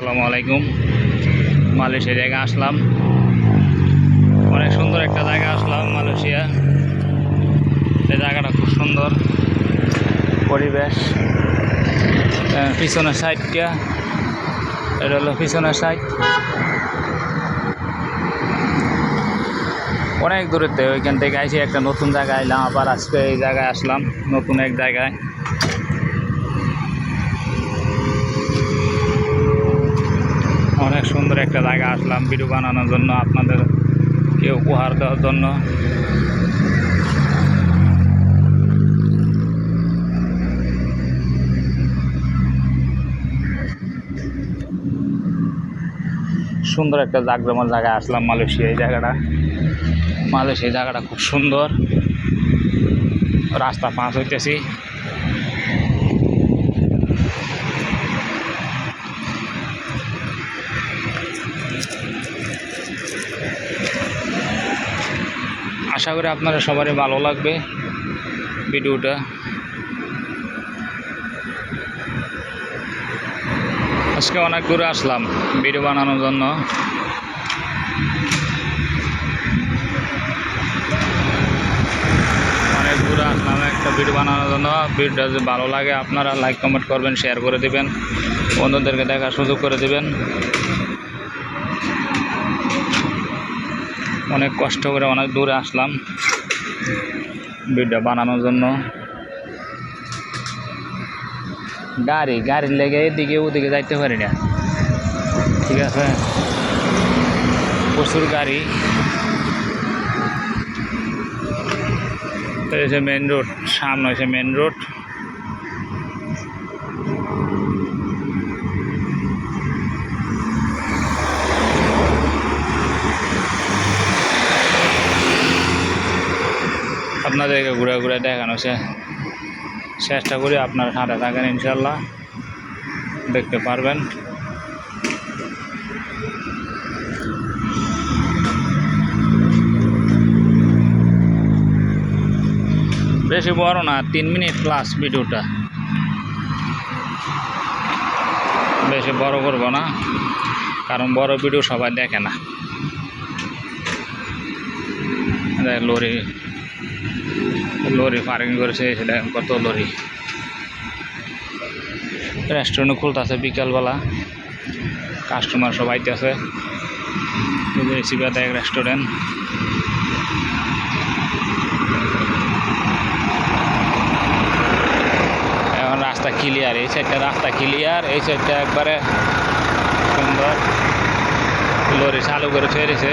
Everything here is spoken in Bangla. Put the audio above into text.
আসসালামু আলাইকুম। মালয়েশিয়া জায়গা আসলাম। অনেক সুন্দর একটা জায়গা আসলাম মালয়েশিয়া। এই জায়গাটা খুব সুন্দর। পরিবেশ। পিছনের সাইডটা। এটা হলো পিছনের সাইড। অনেক দূরেতে ওইখান থেকে আইসি একটা নতুন জায়গায় আইলাম আবার আজকে এই জায়গায় আসলাম, নতুন এক জায়গায়। অনেক সুন্দর একটা জায়গা আসলাম ভিডিও বানানোর জন্য আপনাদের কে উপহার দেওয়ার জন্য। সুন্দর একটা জাগজমর জায়গায় আসলাম মালয়েশিয়া, এই জায়গাটা। মালয়েশিয়া জায়গাটা খুব সুন্দর। রাস্তা পাঁচ হইতেছি। আশা করি আপনারা সবারই ভালো লাগবে ভিডিওটা। আজকে অনেক দূরে আসলাম ভিডিও বানানোর জন্য। অনেক দূরে আসলাম একটা ভিডিও বানানোর জন্য। ভিডিওটা যদি ভালো লাগে আপনারা লাইক কমেন্ট করবেন শেয়ার করে দিবেন। বন্ধুদেরকে দেখার সুযোগ করে দিবেন। অনেক কষ্ট করে অনেক দূরে আসলাম ভিডিও বানানোর জন্য। গাড়ি, গাড়ির লেগে এদিকে ওদিকে যাইতে পারি না। ঠিক আছে? প্রচুর গাড়ি। হচ্ছে মেন রোড সামনে হচ্ছে মেন রোড আপনাদেরকে ঘুরে ঘুরে দেখানো চেষ্টা করি আপনার সাথে থাকেন, ইনশাল্লাহ। দেখতে পারবেন। বেশি বড় না, তিন মিনিট প্লাস ভিডিওটা। বেশি বড় করব না, কারণ বড় ভিডিও সবাই দেখে না। লরি লরি পার্কিং করেছে, সেটা কত লরি? রেস্টুরেন্ট খুলতেছে বিকালবেলা। কাস্টমার সব আইতেছে। সিবাতে এক রেস্টুরেন্ট এখন রাস্তা ক্লিয়ার এই সাইডটা রাস্তা ক্লিয়ার এই সাইডটা একবারে সুন্দর। লরি চালু করে ছেড়েছে